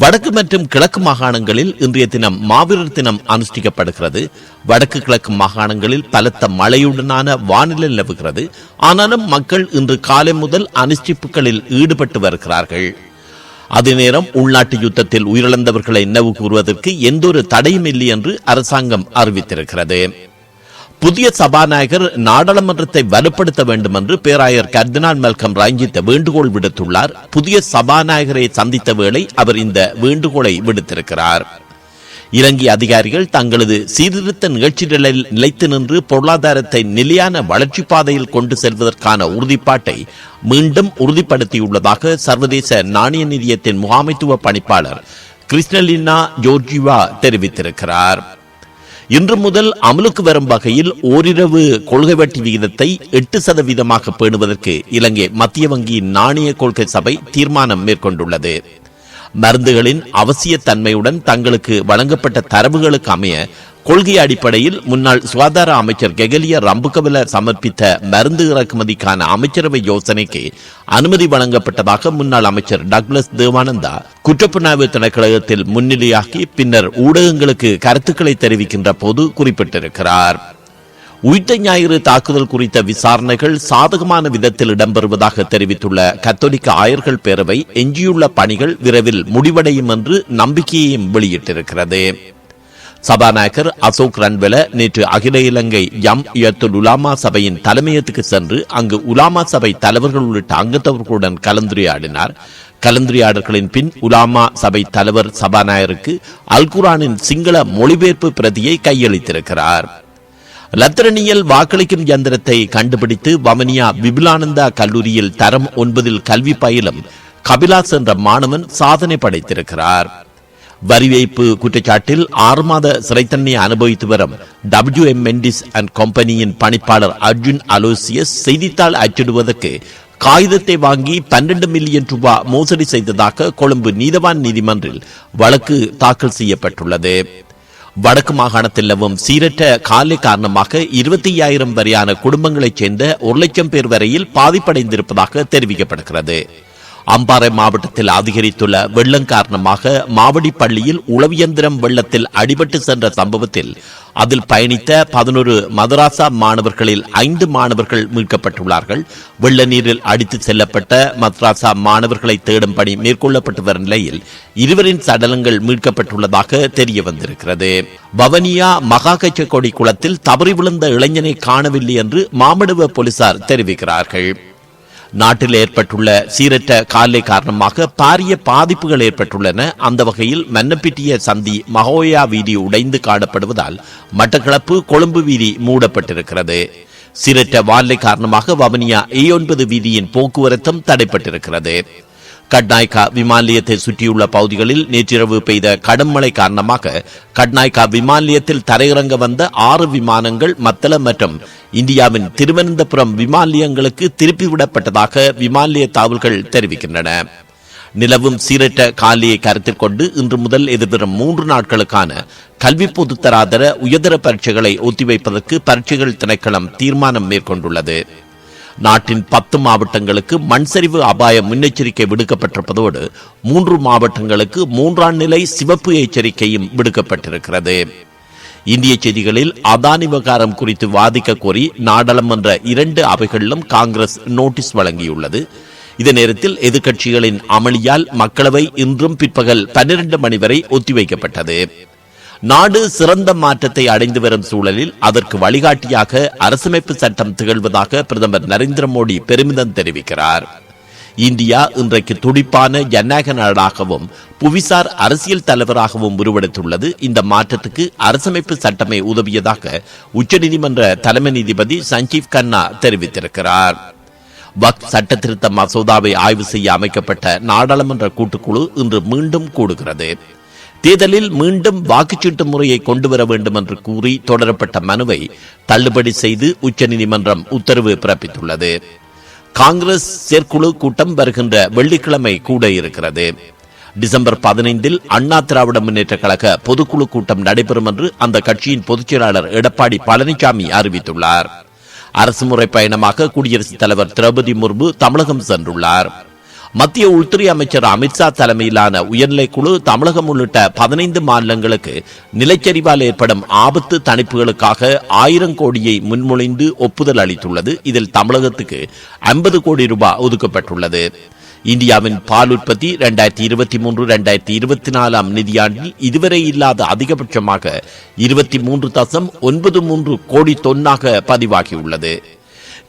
வடக்கு மற்றும் கிழக்கு மாகாணங்களில் இன்றைய தினம் மாவீரர் தினம் அனுஷ்டிக்கப்படுகிறது. வடக்கு கிழக்கு மாகாணங்களில் பலத்த மழையுடனான வானிலை நிலவுகிறது. ஆனாலும் மக்கள் இன்று காலை முதல் அனுஷ்டிப்புகளில் ஈடுபட்டு வருகிறார்கள். அதே நேரம் உள்நாட்டு யுத்தத்தில் உயிரிழந்தவர்களை நினைவு கூறுவதற்கு எந்த ஒரு தடையும் இல்லை என்று அரசாங்கம் அறிவித்திருக்கிறது. புதிய சபாநாயகர் நாடாளுமன்றத்தை வலுப்படுத்த வேண்டும் என்று பேராயர் கர்தினால் மல்கம் ரஞ்சித் வேண்டுகோள் விடுத்துள்ளார். புதிய சபாநாயகரை சந்தித்த வேளை அவர் இந்த வேண்டுகோளை விடுத்திருக்கிறார். இலங்கை அதிகாரிகள் தங்களது சீர்திருத்த நிகழ்ச்சிகளில் நிலைத்து நின்று பொருளாதாரத்தை நிலையான வளர்ச்சி பாதையில் கொண்டு செல்வதற்கான உறுதிப்பாட்டை மீண்டும் உறுதிப்படுத்தியுள்ளதாக சர்வதேச நாணய நிதியத்தின் முகாமைத்துவ பணிப்பாளர் கிருஷ்ணலினா ஜோர்ஜிவா தெரிவித்திருக்கிறார். இன்று முதல் அமலுக்கு வரும் வகையில் ஓரிரவு கொள்கை வட்டி விகிதத்தை எட்டு சதவீதமாக பேணுவதற்கு இலங்கை மத்திய வங்கியின் நாணய கொள்கை சபை தீர்மானம் மேற்கொண்டுள்ளது. மருந்துகளின் அவசிய தன்மையுடன் தங்களுக்கு வழங்கப்பட்ட தரவுகளுக்கு அமைய கொள்கை அடிப்படையில் முன்னாள் சுகாதார அமைச்சர் கெகலிய ரம்புகவில சமர்ப்பித்த மருந்து இறக்குமதிக்கான அமைச்சரவை யோசனைக்கு அனுமதி வழங்கப்பட்டதாக முன்னாள் அமைச்சர் டக்ளஸ் தேவானந்தா குற்றப்புலனாய்வு திணைக்களத்தில் முன்னிலையாகி பின்னர் ஊடகங்களுக்கு கருத்துக்களை தெரிவிக்கின்ற போது குறிப்பிட்டிருக்கிறார். உயிர்த்த ஞாயிறு தாக்குதல் குறித்த விசாரணைகள் சாதகமான விதத்தில் இடம்பெறுவதாக தெரிவித்துள்ள கத்தோலிக்க ஆயர்கள் பேரவை எஞ்சியுள்ள பணிகள் விரைவில் முடிவடையும் என்று நம்பிக்கையையும் வெளியிட்டிருக்கிறது. சபாநாயகர் அசோக் ரன்வெல நேற்று அகில இலங்கை எம் இயத்துல் உலாமா சபையின் தலைமையத்துக்கு சென்று அங்கு உலாமா சபை தலைவர்கள் உள்ளிட்ட அங்கத்தவர்களுடன் கலந்துரையாடினார். கலந்துரையாடல்களின் பின் உலாமா சபை தலைவர் சபாநாயகருக்கு அல்குரானின் சிங்கள மொழிபெயர்ப்பு பிரதியை கையளித்திருக்கிறார். லத்திரனியல் வாக்களிக்கும் இயந்திரத்தை கண்டுபிடித்து வமனியா விபுலானந்தா கல்லூரியில் தரம் ஒன்பதில் கல்வி பயிலும் கபிலாஸ் என்ற மாணவன் சாதனை படைத்திருக்கிறார். வரி வைப்பு குற்றச்சாட்டில் ஆறு மாத சிறை தண்டனை அனுபவித்து வரும் டபிள்யூ எம் மெண்டிஸ் அண்ட் கம்பெனியின் பணிப்பாளர் அர்ஜுன் அலோசியஸ் செய்தித்தாள் அச்சிடுவதற்கு காகிதத்தை வாங்கி பன்னெண்டு மில்லியன் ரூபாய் மோசடி செய்ததாக கொழும்பு நீதவான் நீதிமன்றில் வழக்கு தாக்கல் செய்யப்பட்டுள்ளது. வடக்கு மாகாணத்தில் நிலவும் சீரற்ற காலை காரணமாக இருபத்தி ஐயாயிரம் வரையான குடும்பங்களைச் சேர்ந்த ஒரு லட்சம் பேர் வரையில் பாதிப்படைந்திருப்பதாக தெரிவிக்கப்படுகிறது. அம்பாறை மாவட்டத்தில் அதிகரித்துள்ள வெள்ளம் காரணமாக மாவடி பள்ளியில் உளவியந்திரம் வெள்ளத்தில் அடிபட்டு சென்ற சம்பவத்தில் அதில் பயணித்த பதினொரு மதராசா மாணவர்களில் ஐந்து மாணவர்கள் மீட்கப்பட்டுள்ளார்கள். வெள்ள நீரில் அடித்து செல்லப்பட்ட மதராசா மாணவர்களை தேடும் பணி மேற்கொள்ளப்பட்டு வரும் நிலையில் இருவரின் சடலங்கள் மீட்கப்பட்டுள்ளதாக தெரிய வந்திருக்கிறது பவனியா மகாகச்சக்கொடி குளத்தில் தவறி விழுந்த இளைஞனை காணவில்லை என்று மாமடுவ போலீசார் தெரிவிக்கிறார்கள். நாட்டில் ஏற்பட்டுள்ள சீரற்ற காலை காரணமாக பாரிய பாதிப்புகள் ஏற்பட்டுள்ளன. அந்த வகையில் மன்னப்பிட்டிய சந்தி மகோயா வீதி உடைந்து காணப்படுவதால் மட்டக்களப்பு கொழும்பு வீதி மூடப்பட்டிருக்கிறது. சீரற்ற வானிலை காரணமாக வவனியா ஏ ஒன்பது வீதியின் போக்குவரத்தும் தடைப்பட்டிருக்கிறது. கட்நாய்கா விமான நிலையத்தை சுற்றியுள்ள பகுதிகளில் நேற்றிரவு பெய்த கடும் மழை காரணமாக கட்நாய்கா விமான நிலையத்தில் தரையிறங்க வந்த ஆறு விமானங்கள் மத்தள மற்றும் இந்தியாவின் திருவனந்தபுரம் விமான நிலையங்களுக்கு திருப்பி விமான நிலைய தாவல்கள் தெரிவிக்கின்றன. நிலவும் சீரற்ற காலியை கருத்தில் கொண்டு இன்று முதல் எதிர்வரும் மூன்று நாட்களுக்கான கல்வி பொதுத்தராதர உயர்தர பரீட்சைகளை ஒத்திவைப்பதற்கு பரீட்சைகள் திணைக்களம் தீர்மானம் மேற்கொண்டுள்ளது. நாட்டின் பத்து மாவட்டங்களுக்கு மண்சரிவு அபாய முன்னெச்சரிக்கை விடுக்கப்பட்டிருப்பதோடு மூன்று மாவட்டங்களுக்கு மூன்றாம் நிலை சிவப்பு எச்சரிக்கையும் விடுக்கப்பட்டிருக்கிறது. இந்திய செய்திகளில் அதானி விவகாரம் குறித்து வாதிக்க கோரி நாடாளுமன்ற இரண்டு அவைகளிலும் காங்கிரஸ் நோட்டீஸ் வழங்கியுள்ளது. இதே நேரத்தில் எதிர்க்கட்சிகளின் அமளியால் மக்களவை இன்றும் பிற்பகல் பன்னிரண்டு மணி வரை ஒத்திவைக்கப்பட்டது. நாடு சிறந்த மாற்றத்தை அடைந்து வரும் சூழலில் அதற்கு வழிகாட்டியாக அரசமைப்பு சட்டம் திகழ்வதாக பிரதமர் நரேந்திர மோடி பெருமிதம் தெரிவிக்கிறார். இந்தியா இன்றைக்கு துடிப்பான ஜனநாயக நாடாகவும் புவிசார் அரசியல் தலைவராகவும் உருவெடுத்துள்ளது. இந்த மாற்றத்துக்கு அரசமைப்பு சட்டமே உதவியதாக உச்சநீதிமன்ற தலைமை நீதிபதி சஞ்சீவ் கன்னா தெரிவித்திருக்கிறார். வக் சட்ட திருத்த மசோதாவை ஆய்வு செய்ய அமைக்கப்பட்ட நாடாளுமன்ற கூட்டுக்குழு இன்று மீண்டும் கூடுகிறது. தேர்தலில் மீண்டும் வாக்குச்சீட்டு முறையை கொண்டு வர வேண்டும் என்று கூறி தொடரப்பட்ட மனுவை தள்ளுபடி செய்து உச்சநீதிமன்றம் உத்தரவு பிறப்பித்துள்ளது. காங்கிரஸ் செயற்குழு கூட்டம் வருகின்ற வெள்ளிக்கிழமை கூட இருக்கிறது. டிசம்பர் பதினைந்தில் அண்ணா திராவிட முன்னேற்ற கழக பொதுக்குழு கூட்டம் நடைபெறும் என்று அந்த கட்சியின் பொதுச் செயலாளர் எடப்பாடி பழனிசாமி அறிவித்துள்ளார். அரசுமுறை பயணமாக குடியரசுத் தலைவர் திரௌபதி முர்மு தமிழகம் சென்றுள்ளார். மத்திய உள்துறை அமைச்சர் அமித்ஷா தலைமையிலான உயர்நிலை குழு தமிழகம் உள்ளிட்ட பதினைந்து மாநிலங்களுக்கு நிலச்சரிவால் ஏற்படும் ஆபத்து தணிப்புகளுக்காக ஆயிரம் கோடியை முன்மொழிந்து ஒப்புதல் அளித்துள்ளது. இதில் தமிழகத்துக்கு ஐம்பது கோடி ரூபாய் ஒதுக்கப்பட்டுள்ளது. இந்தியாவின் பால் உற்பத்தி இரண்டாயிரத்தி இருபத்தி மூன்று இரண்டாயிரத்தி இருபத்தி நாலாம் நிதியாண்டில் இதுவரை இல்லாத அதிகபட்சமாக இருபத்தி மூன்று தசம் ஒன்பது மூன்று கோடி தொன்னாக பதிவாகியுள்ளது.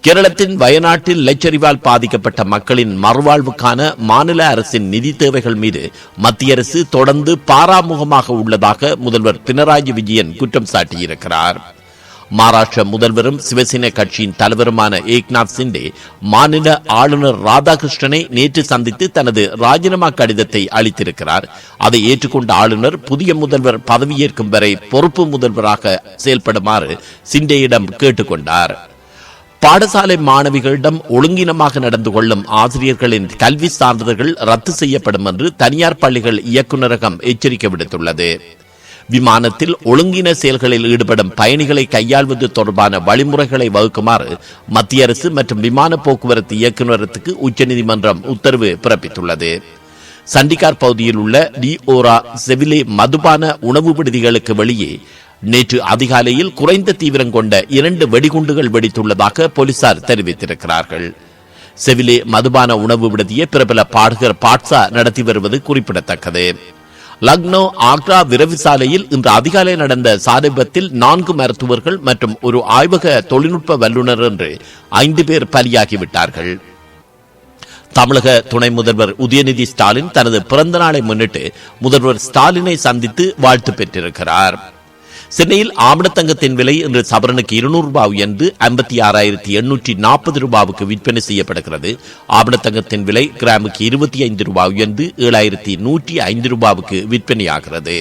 கேரளத்தின் வயநாட்டில் லட்சரிவால் பாதிக்கப்பட்ட மக்களின் மறுவாழ்வுக்கான மாநில அரசின் நிதி தேவைகள் மீது மத்திய அரசு தொடர்ந்து பாராமுகமாக உள்ளதாக முதல்வர் பினராயி விஜயன் குற்றம் சாட்டியிருக்கிறார். மகாராஷ்டிர முதல்வரும் சிவசேன கட்சியின் தலைவருமான ஏக்நாத் சிண்டே மாநில ஆளுநர் ராதாகிருஷ்ணனை நேற்று சந்தித்து தனது ராஜினாமா கடிதத்தை அளித்திருக்கிறார். அதை ஏற்றுக்கொண்ட ஆளுநர் புதிய முதல்வர் பதவியேற்கும் வரை பொறுப்பு முதல்வராக செயல்படுமாறு சிண்டேயிடம் கேட்டுக்கொண்டார். பாடசாலை மாணவிகளிடம் ஒழுங்கினமாக நடந்து கொள்ளும் ஆசிரியர்களின் கல்வி சான்றிதழ்கள் ரத்து செய்யப்படும் என்று தனியார் பள்ளிகள் இயக்குநரகம் எச்சரிக்கை விடுத்துள்ளது. விமானத்தில் ஒழுங்கின செயல்களில் ஈடுபடும் பயணிகளை கையாள்வது தொடர்பான வழிமுறைகளை வகுக்குமாறு மத்திய அரசு மற்றும் விமான போக்குவரத்து இயக்குநரத்துக்கு உச்சநீதிமன்றம் உத்தரவு பிறப்பித்துள்ளது. சண்டிகார் பகுதியில் உள்ள டி ஓரா செவிலே மதுபான உணவு விடுதிகளுக்கு வெளியே நேற்று அதிகாலையில் குறைந்த தீவிரம் கொண்ட இரண்டு வெடிகுண்டுகள் வெடித்துள்ளதாக போலீசார் தெரிவித்திருக்கிறார்கள். செவிலே மதுபான உணவு விடுதியை பிரபல பாடகர் பாட்சா நடத்தி வருவது குறிப்பிடத்தக்கது. லக்னோ ஆக்ரா விரைவு சாலையில் இன்று அதிகாலை நடந்த சாலை விபத்தில் நான்கு மருத்துவர்கள் மற்றும் ஒரு ஆய்வக தொழில்நுட்ப வல்லுநர் என்று ஐந்து பேர் பலியாகிவிட்டார்கள். தமிழக துணை முதல்வர் உதயநிதி ஸ்டாலின் தனது பிறந்த நாளை முன்னிட்டு முதல்வர் ஸ்டாலினை சந்தித்து வாழ்த்து பெற்றிருக்கிறார். சென்னையில் ஆவணத்தங்கத்தின் விலை இன்று சவரனுக்கு இருநூறு ரூபாய் உயர்ந்து ஐம்பத்தி ஆறாயிரத்தி எண்ணூற்றி நாற்பது ரூபாவுக்கு விற்பனை செய்யப்படுகிறது. ஆவணத்தங்கத்தின் விலை கிராமுக்கு இருபத்தி ஐந்து ரூபாய் உயர்ந்து ஏழாயிரத்தி நூற்றி ஐந்து ரூபாவுக்கு விற்பனையாகிறது.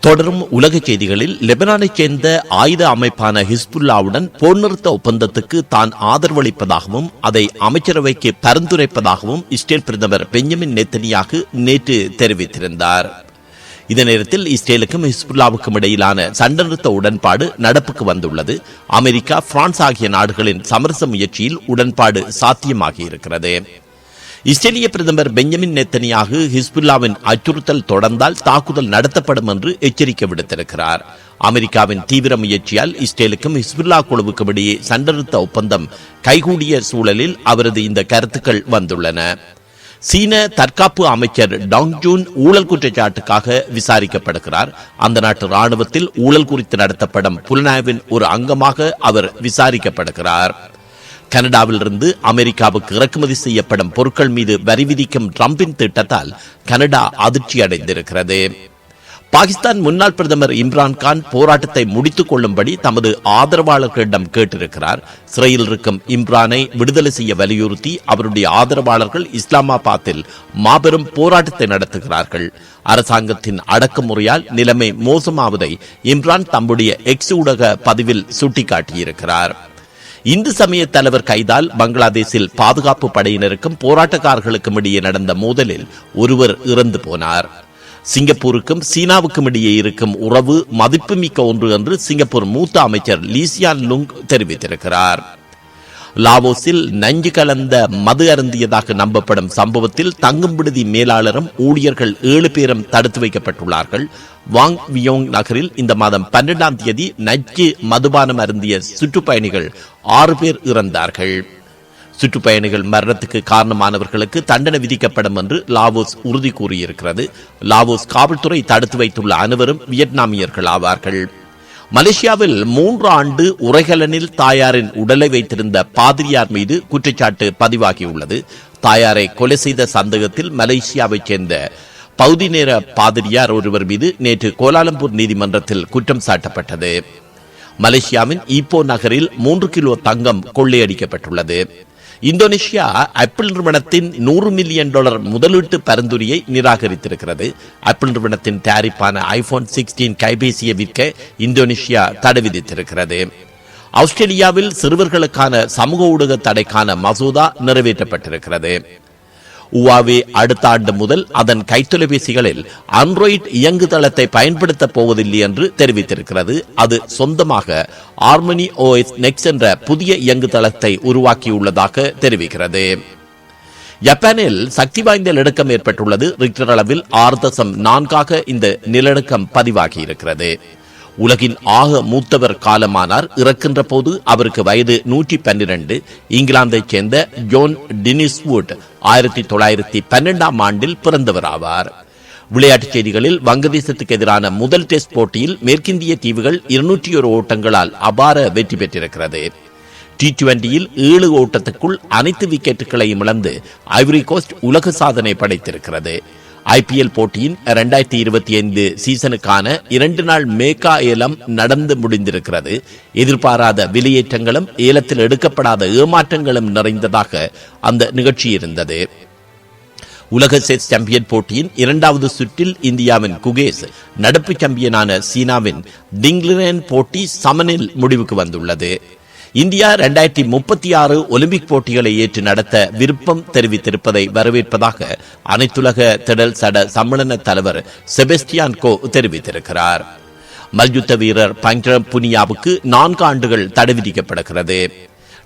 தொடரும் உலக செய்திகளில் லெபனானைச் சேர்ந்த ஆயுத அமைப்பான ஹிஸ்புல்லாவுடன் போர் நிறுத்த ஒப்பந்தத்துக்கு தான் ஆதரவளிப்பதாகவும் அதை அமைச்சரவைக்கு பரிந்துரைப்பதாகவும் இஸ்ரேல் பிரதமர் பெஞ்சமின் நெத்தனியாக நேற்று தெரிவித்திருந்தார். இதே நேரத்தில் இஸ்ரேலுக்கும் ஹிஸ்புல்லாவுக்கும் இடையிலான சண்டை நிறுத்த உடன்பாடு நடப்புக்கு வந்துள்ளது. அமெரிக்கா பிரான்ஸ் ஆகிய நாடுகளின் சமரச முயற்சியில் உடன்பாடு சாத்தியமாகி இருக்கிறது. இஸ்ரேலிய பிரதமர் பெஞ்சமின் நெத்தனியாக ஹிஸ்புல்லாவின் அச்சுறுத்தல் தொடர்ந்தால் தாக்குதல் நடத்தப்படும் என்று எச்சரிக்கை விடுத்திருக்கிறார். அமெரிக்காவின் தீவிர முயற்சியால் இஸ்ரேலுக்கும் ஹிஸ்புல்லா குழுவுக்கும் இடையே சண்டை நிறுத்த ஒப்பந்தம் கைகூடிய சூழலில் அவரது இந்த கருத்துக்கள் வந்துள்ளன. சீன தற்காப்பு அமைச்சர் டாங் ஜூன் ஊழல் குற்றச்சாட்டுக்காக விசாரிக்கப்படுகிறார். அந்த நாட்டு ராணுவத்தில் ஊழல் குறித்து நடத்தப்படும் புலனாய்வின் ஒரு அங்கமாக அவர் விசாரிக்கப்படுகிறார். கனடாவிலிருந்து அமெரிக்காவுக்கு இறக்குமதி செய்யப்படும் பொருட்கள் மீது வரி விதிக்கும் ட்ரம்பின் திட்டத்தால் கனடா அதிர்ச்சி அடைந்திருக்கிறது பாகிஸ்தான் முன்னாள் பிரதமர் இம்ரான்கான் போராட்டத்தை முடித்துக் கொள்ளும்படி தமது ஆதரவாளர்களிடம் கேட்டிருக்கிறார். சிறையில் இருக்கும் இம்ரானை விடுதலை செய்ய வலியுறுத்தி அவருடைய ஆதரவாளர்கள் இஸ்லாமாபாத்தில் மாபெரும் போராட்டத்தை நடத்துகிறார்கள். அரசாங்கத்தின் அடக்குமுறையால் நிலைமை மோசமாவதை இம்ரான் தம்முடைய எக்ஸ் ஊடக பதிவில் சுட்டிக்காட்டியிருக்கிறார். இந்து சமய தலைவர் கைதால் பங்களாதேஷில் பாதுகாப்பு படையினருக்கும் போராட்டக்காரர்களுக்கும் இடையே நடந்த மோதலில் ஒருவர் இறந்து போனார். சிங்கப்பூருக்கும் சீனாவுக்கும் இடையே இருக்கும் உறவு மதிப்புமிக்க ஒன்று என்று சிங்கப்பூர் மூத்த அமைச்சர் லீசியான் லுங் தெரிவித்திருக்கிறார். லாவோஸில் நஞ்சு கலந்த மது அருந்தியதாக நம்பப்படும் சம்பவத்தில் தங்கும் விடுதி மேலாளரும் ஊழியர்கள் ஏழு பேரும் தடுத்து வைக்கப்பட்டுள்ளார்கள். வாங் வியோங் நகரில் இந்த மாதம் பன்னெண்டாம் தேதி நச்சு மதுபானம் அருந்திய சுற்றுப்பயணிகள் ஆறு பேர் இறந்தார்கள். சுற்றுப்பயணிகள் மரணத்துக்கு காரணமானவர்களுக்கு தண்டனை விதிக்கப்படும் என்று லாவோஸ் உறுதி கூறியிருக்கிறது. லாவோஸ் காவல்துறை தடுத்து வைத்துள்ள அனைவரும் வியட்நாமியர்கள் ஆவார்கள். மலேசியாவில் மூன்று ஆண்டு உரைகலனில் தாயாரின் உடலை வைத்திருந்த பாதிரியார் மீது குற்றச்சாட்டு பதிவாகியுள்ளது. தாயாரை கொலை செய்த சந்தேகத்தில் மலேசியாவைச் சேர்ந்த பகுதி நேர பாதிரியார் ஒருவர் மீது நேற்று கோலாலம்பூர் நீதிமன்றத்தில் குற்றம் சாட்டப்பட்டது. மலேசியாவின் ஈப்போ நகரில் மூன்று கிலோ தங்கம் கொள்ளையடிக்கப்பட்டுள்ளது. இந்தோனேஷியா ஆப்பிள் நிறுவனத்தின் நூறு மில்லியன் டாலர் முதலீட்டு பரிந்துரையை நிராகரித்திருக்கிறது. ஆப்பிள் நிறுவனத்தின் தயாரிப்பான ஐபோன் சிக்ஸ்டீன் கைபேசியை விற்க இந்தோனேஷியா தடை விதித்திருக்கிறது. ஆஸ்திரேலியாவில் சிறுவர்களுக்கான சமூக ஊடக தடைக்கான மசோதா நிறைவேற்றப்பட்டிருக்கிறது. உவாவே அடுத்த ஆண்டு முதல் அதன் கைத்தொலைபேசிகளில் ஆண்ட்ராய்டு இயங்குதளத்தை பயன்படுத்தப் போவதில்லை என்று தெரிவித்திருக்கிறது. அது சொந்தமாக ஆர்மனி ஓஎஸ் நெக்ஸ் என்ற புதிய இயங்குதளத்தை உருவாக்கியுள்ளதாக தெரிவிக்கிறது. ஜப்பானில் சக்தி வாய்ந்த நிலநடுக்கம் ஏற்பட்டுள்ளது. ரிக்டர் அளவில் ஆறு தசம் நான்காக இந்த நிலநடுக்கம் பதிவாகி இருக்கிறது உலகின் ஆக மூத்தவர் காலமானார். இறக்கின்ற போது அவருக்கு வயது நூற்றி பன்னிரண்டு. இங்கிலாந்தைச் சேர்ந்த ஜோன் டினிஸ்வுட் ஆயிரத்தி தொள்ளாயிரத்தி பன்னெண்டாம் ஆண்டில் பிறந்தவர் ஆவார் விளையாட்டுச் செய்திகளில் வங்கதேசத்துக்கு எதிரான முதல் டெஸ்ட் போட்டியில் மேற்கிந்திய தீவுகள் இருநூற்றி ஒரு ஓட்டங்களால் அபார வெற்றி பெற்றிருக்கிறது. டி டுவெண்டியில் ஏழு ஓட்டத்துக்குள் அனைத்து விக்கெட்டுகளையும் இழந்து ஐவரி கோஸ்ட் உலக சாதனை படைத்திருக்கிறது. ஐபிஎல் போட்டியின் இரண்டாயிரத்தி இருபத்தி ஐந்து சீசனுக்கான இரண்டு நாள் மேகா ஏலம் நடந்து முடிந்திருக்கிறது. எதிர்பாராத வெளியேற்றங்களும் ஏலத்தில் எடுக்கப்படாத ஏமாற்றங்களும் நிறைந்ததாக அந்த நிகழ்ச்சி இருந்தது. உலக செஸ் சாம்பியன் போட்டியின் இரண்டாவது சுற்றில் இந்தியாவின் குகேஸ் நடப்பு சாம்பியனான சீனாவின் டிங்லிரன் போட்டி சமனில் முடிவுக்கு வந்துள்ளது. இந்தியா இரண்டாயிரத்தி முப்பத்தி ஆறு ஒலிம்பிக் போட்டிகளை ஏற்று நடத்த விருப்பம் தெரிவித்திருப்பதை வரவேற்பதாக அனைத்துலக திடல் சட சம்மேளன தலைவர் செபஸ்டியான் கோ தெரிவித்திருக்கிறார். மல்யுத்த வீரர் பங்கரம் புனியாவுக்கு நான்கு ஆண்டுகள் தடை விதிக்கப்படுகிறது.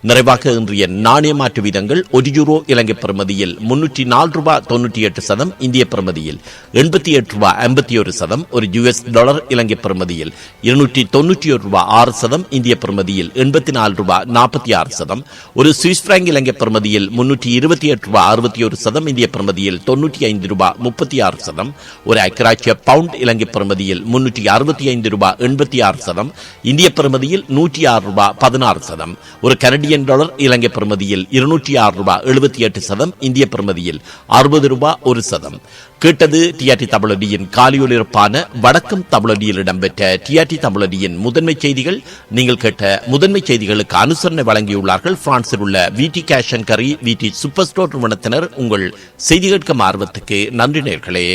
நிறைவாக இன்றைய நாணய மாற்று வீதங்கள் ஒரு யூரோ இலங்கை பிரமதியில் முன்னூற்றி நாலு ரூபாய் தொன்னூற்றி எட்டு சதம் இந்திய பிரமதியில் எண்பத்தி எட்டு ரூபாய் ஐம்பத்தி ஒரு சதம் ஒரு யுஎஸ் டாலர் இலங்கை பிரமதியில் இருநூற்றி தொன்னூற்றி ஒரு ரூபாய் ஆறு சதம் இந்திய பிரமதியில் எண்பத்தி நாலு ரூபாய் நாற்பத்தி ஆறு சதம் ஒரு சுவிஸ் பிராங்க் இலங்கை பிரமதியில் முன்னூற்றி இருபத்தி எட்டு ரூபாய் அறுபத்தி ஒரு சதம் இந்திய பிரமதியில் தொன்னூற்றி ஐந்து ரூபாய் முப்பத்தி ஆறு சதம் ஒரு ஐக்கராட்சிய பவுண்ட் இலங்கை பிரமதியில் முன்னூற்றி அறுபத்தி ஐந்து ரூபாய் எண்பத்தி ஆறு சதம் இந்திய பிரமதியில் நூற்றி ஆறு ரூபாய் பதினாறு சதம் ஒரு கனடிய ஆஸ்திரேலியன் டாலர் இலங்கை பிரமதியில் இருநூற்றி ஆறு ரூபாய் எழுபத்தி எட்டு சதம் இந்திய பிரமதியில் அறுபது ரூபாய் ஒரு சதம். கேட்டது டிஆர்டி தமிழடியின் காலியொலிருப்பான வடக்கம் தமிழடியில் இடம்பெற்ற டிஆர்டி தமிழடியின் முதன்மை செய்திகள். நீங்கள் கேட்ட முதன்மை செய்திகளுக்கு அனுசரணை வழங்கியுள்ளார்கள். பிரான்சில் உள்ள விடி கேஷ் அண்ட் கரி விடி சூப்பர் ஸ்டோர் நிறுவனத்தினர். உங்கள் செய்தி கேட்கும் ஆர்வத்துக்கு நன்றி நேர்களே.